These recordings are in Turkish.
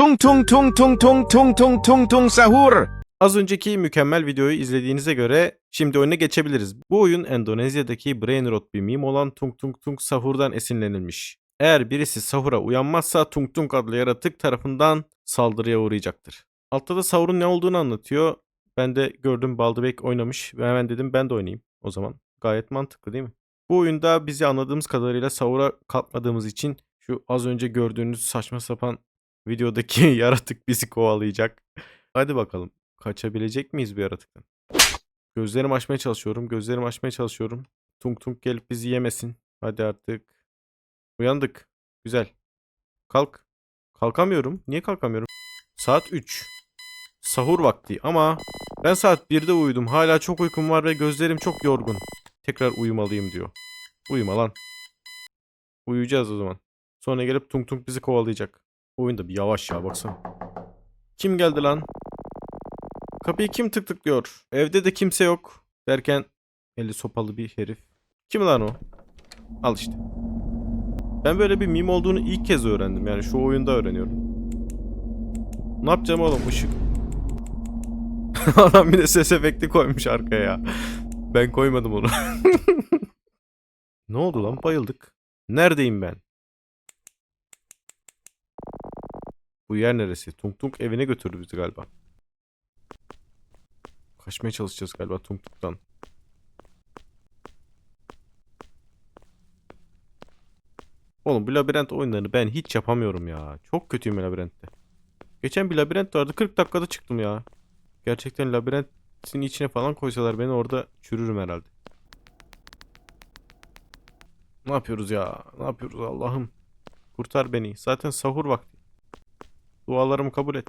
Tung tung tung tung tung tung tung tung tung sahur. Az önceki mükemmel videoyu izlediğinize göre şimdi oyuna geçebiliriz. Bu oyun Endonezya'daki Brainrot bir meme olan Tung Tung Tung Sahur'dan esinlenilmiş. Eğer birisi sahura uyanmazsa Tung Tung adlı yaratık tarafından saldırıya uğrayacaktır. Altta da sahurun ne olduğunu anlatıyor. Ben de gördüm Baldebek oynamış ve hemen dedim ben de oynayayım o zaman. Gayet mantıklı değil mi? Bu oyunda bizi anladığımız kadarıyla sahura kalkmadığımız için şu az önce gördüğünüz saçma sapan videodaki yaratık bizi kovalayacak. Hadi bakalım. Kaçabilecek miyiz bu yaratıktan? Gözlerimi açmaya çalışıyorum. Gözlerimi açmaya çalışıyorum. Tung tung gelip bizi yemesin. Hadi artık. Uyandık. Güzel. Kalk. Kalkamıyorum. Niye kalkamıyorum? Saat 3. Sahur vakti ama ben saat 1'de uyudum. Hala çok uykum var ve gözlerim çok yorgun. Tekrar uyumalıyım diyor. Uyuma lan. Uyuyacağız o zaman. Sonra gelip tung tung bizi kovalayacak. Bu oyunda bir yavaş ya baksana. Kim geldi lan? Kapıyı kim tık tıklıyor? Evde de kimse yok. Derken eli sopalı bir herif. Kim lan o? Al işte. Ben böyle bir meme olduğunu ilk kez öğrendim. Yani şu oyunda öğreniyorum. Ne yapacağım oğlum ışık. Adam bir de ses efekti koymuş arkaya ya. Ben koymadım onu. ne oldu lan bayıldık. Neredeyim ben? Bu yer neresi? Tung Tung evine götürdü bizi galiba. Kaçmaya çalışacağız galiba Tung Tung'dan. Oğlum bu labirent oyunlarını ben hiç yapamıyorum ya. Çok kötüyüm labirentte. Geçen bir labirent vardı 40 dakikada çıktım ya. Gerçekten labirentin içine falan koysalar beni orada çürürüm herhalde. Ne yapıyoruz ya? Ne yapıyoruz Allah'ım? Kurtar beni. Zaten sahur vakti. Dualarımı kabul et.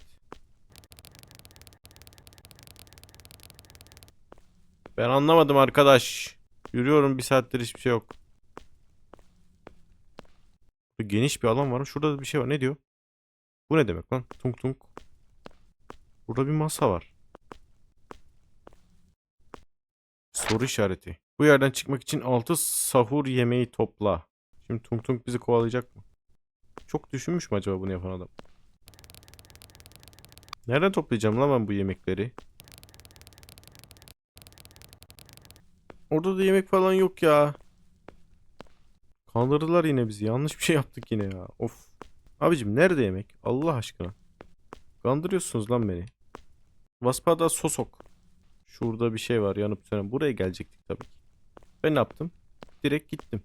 Ben anlamadım arkadaş. Yürüyorum bir saattir hiçbir şey yok. Geniş bir alan var. Şurada da bir şey var. Ne diyor? Bu ne demek lan? Tung tung. Burada bir masa var. Soru işareti. Bu yerden çıkmak için 6 sahur yemeği topla. Şimdi tung tung bizi kovalayacak mı? Çok düşünmüş mü acaba bunu yapan adam? Nereden toplayacağım lan ben bu yemekleri? Orada da yemek falan yok ya. Kandırdılar yine bizi. Yanlış bir şey yaptık yine ya. Of. Abicim nerede yemek? Allah aşkına. Kandırıyorsunuz lan beni. Vaspada sosok. Şurada bir şey var yanıp sönen. Buraya gelecektik tabii ki. Ben ne yaptım? Direkt gittim.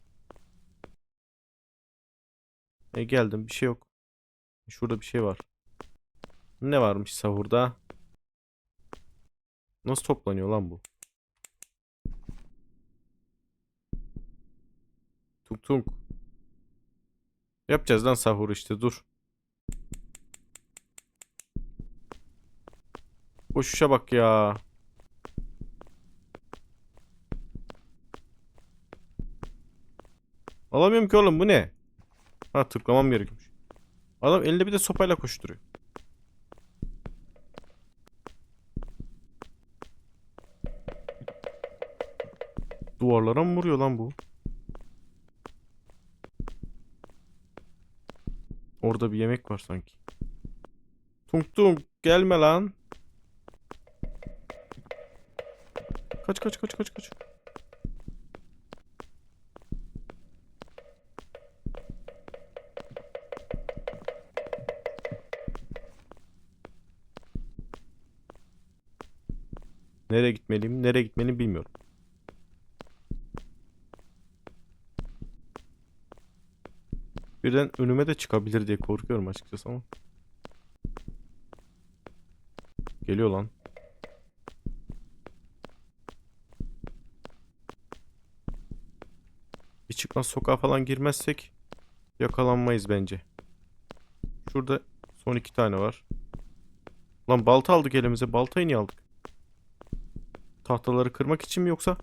E geldim bir şey yok. Şurada bir şey var. Ne varmış sahurda? Nasıl toplanıyor lan bu? Tuk tuk. Yapacağız lan sahur işte dur. Koşuşa bak ya. Alamıyorum ki oğlum bu ne? Ha tıklamam gerekiyormuş. Adam elinde bir de sopayla koşturuyor. Duvarlara mı vuruyor lan bu? Orada bir yemek var sanki. Tung tung gelme lan. Kaç kaç kaç kaç kaç. Nereye gitmeliyim, nereye gitmeliyim bilmiyorum. Birden önüme de çıkabilir diye korkuyorum açıkçası ama. Geliyor lan. Bir çıkmaz sokağa falan girmezsek yakalanmayız bence. Şurada son iki tane var. Lan balta aldık elimize. Baltayı niye aldık? Tahtaları kırmak için mi yoksa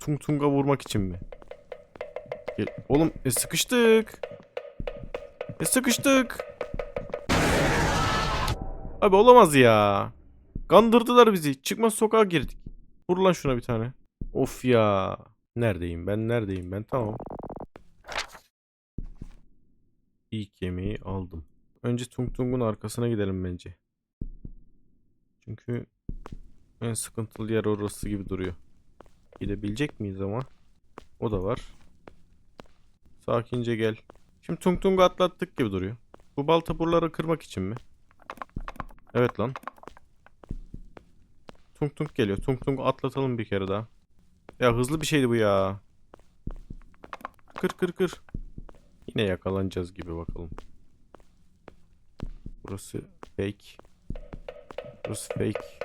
tung tunga vurmak için mi? Gel. Oğlum e, sıkıştık. E sıkıştık. Abi olamaz ya. Kandırdılar bizi. Çıkmaz sokağa girdik. Vur lan şuna bir tane. Of ya. Neredeyim ben? Neredeyim ben? Tamam. İlk yemeği aldım. Önce Tung Tung'un arkasına gidelim bence. Çünkü en sıkıntılı yer orası gibi duruyor. Gidebilecek miyiz ama? O da var. Sakince gel. Şimdi Tung Tung'u atlattık gibi duruyor. Bu balta buraları kırmak için mi? Evet lan. Tung Tung geliyor. Tung Tung'u atlatalım bir kere daha. Ya hızlı bir şeydi bu ya. Kır kır kır. Yine yakalanacağız gibi bakalım. Burası fake. Burası fake.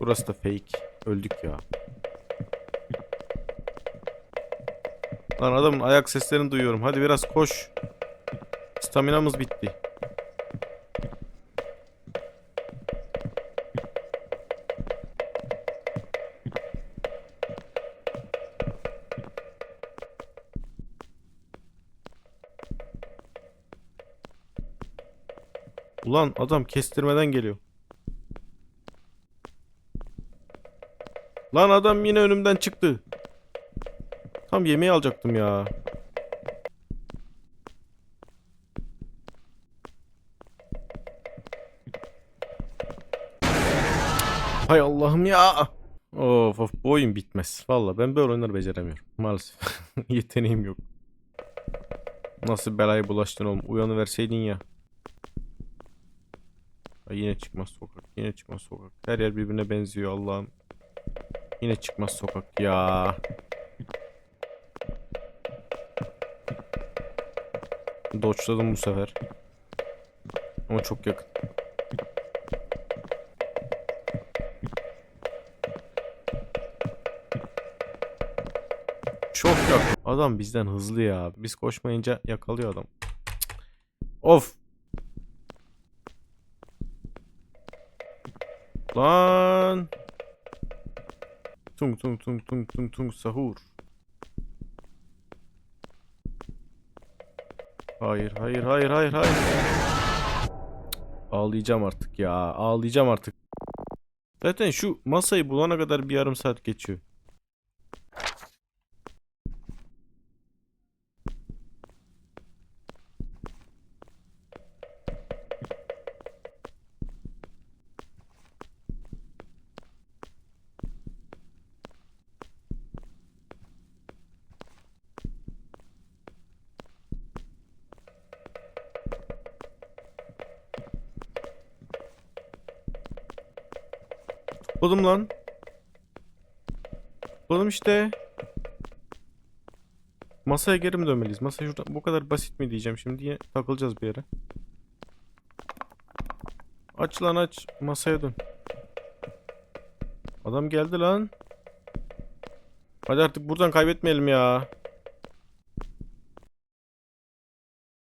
Burası da fake. Öldük ya. Lan adamın ayak seslerini duyuyorum. Hadi biraz koş. Staminamız bitti. Ulan adam kestirmeden geliyor. Lan adam yine önümden çıktı. Tam yemeği alacaktım ya. Hay Allah'ım ya. Of of bu oyun bitmez. Valla ben böyle oyunları beceremiyorum. Maalesef. Yeteneğim yok. Nasıl belaya bulaştın oğlum? Uyanıverseydin ya. Ay yine çıkmaz sokak. Yine çıkmaz sokak. Her yer birbirine benziyor Allah'ım. Yine çıkmaz sokak ya. Doçladım bu sefer. Ama çok yakın. Çok yakın. Adam bizden hızlı ya. Biz koşmayınca yakalıyor adam. Of. Lan. Tung tung tung tung tung tung sahur. Hayır hayır hayır hayır hayır. Ağlayacağım artık ya. Ağlayacağım artık. Zaten şu masayı bulana kadar bir yarım saat geçiyor. Topladım lan. Topladım işte. Masaya geri mi dönmeliyiz? Masa şurada bu kadar basit mi diyeceğim şimdi yine takılacağız bir yere. Aç lan aç. Masaya dön. Adam geldi lan. Hadi artık buradan kaybetmeyelim ya.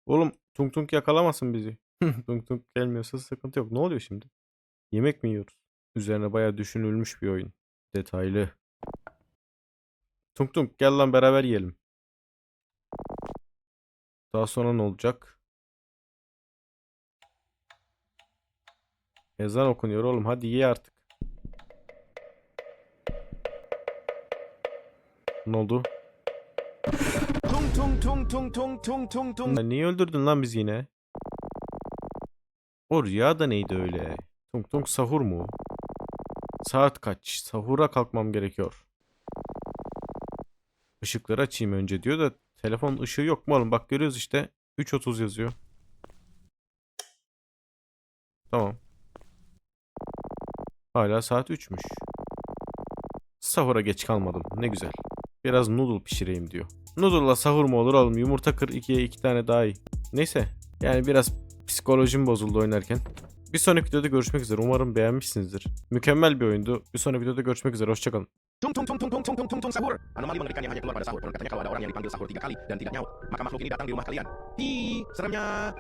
Oğlum Tung Tung yakalamasın bizi. tung Tung gelmiyorsa sıkıntı yok. Ne oluyor şimdi? Yemek mi yiyoruz? Üzerine bayağı düşünülmüş bir oyun. Detaylı. Tung Tung gel lan beraber yiyelim. Daha sonra ne olacak? Ezan okunuyor oğlum hadi ye artık. Ne oldu? Tung tung tung tung tung tung tung tung. Lan Niye öldürdün lan biz yine? O rüya da neydi öyle? Tung tung sahur mu? Saat kaç? Sahura kalkmam gerekiyor. Işıkları açayım önce diyor da telefon ışığı yok mu oğlum? Bak görüyoruz işte. 3.30 yazıyor. Tamam. Hala saat 3'müş. Sahura geç kalmadım. Ne güzel. Biraz noodle pişireyim diyor. Noodle'la sahur mu olur oğlum? Yumurta kır ikiye iki tane daha iyi. Neyse. Yani biraz psikolojim bozuldu oynarken. Bir sonraki videoda görüşmek üzere. Umarım beğenmişsinizdir. Mükemmel bir oyundu. Bir sonraki videoda görüşmek üzere. Hoşçakalın. Tung tung tung tung tung tung tung tung tung sahur. Anomali mengerikan yang hanya keluar pada sahur. Konon katanya kalau ada orang yang dipanggil sahur tiga kali dan tidak nyaut, maka makhluk ini datang di rumah kalian. Hi, seremnya.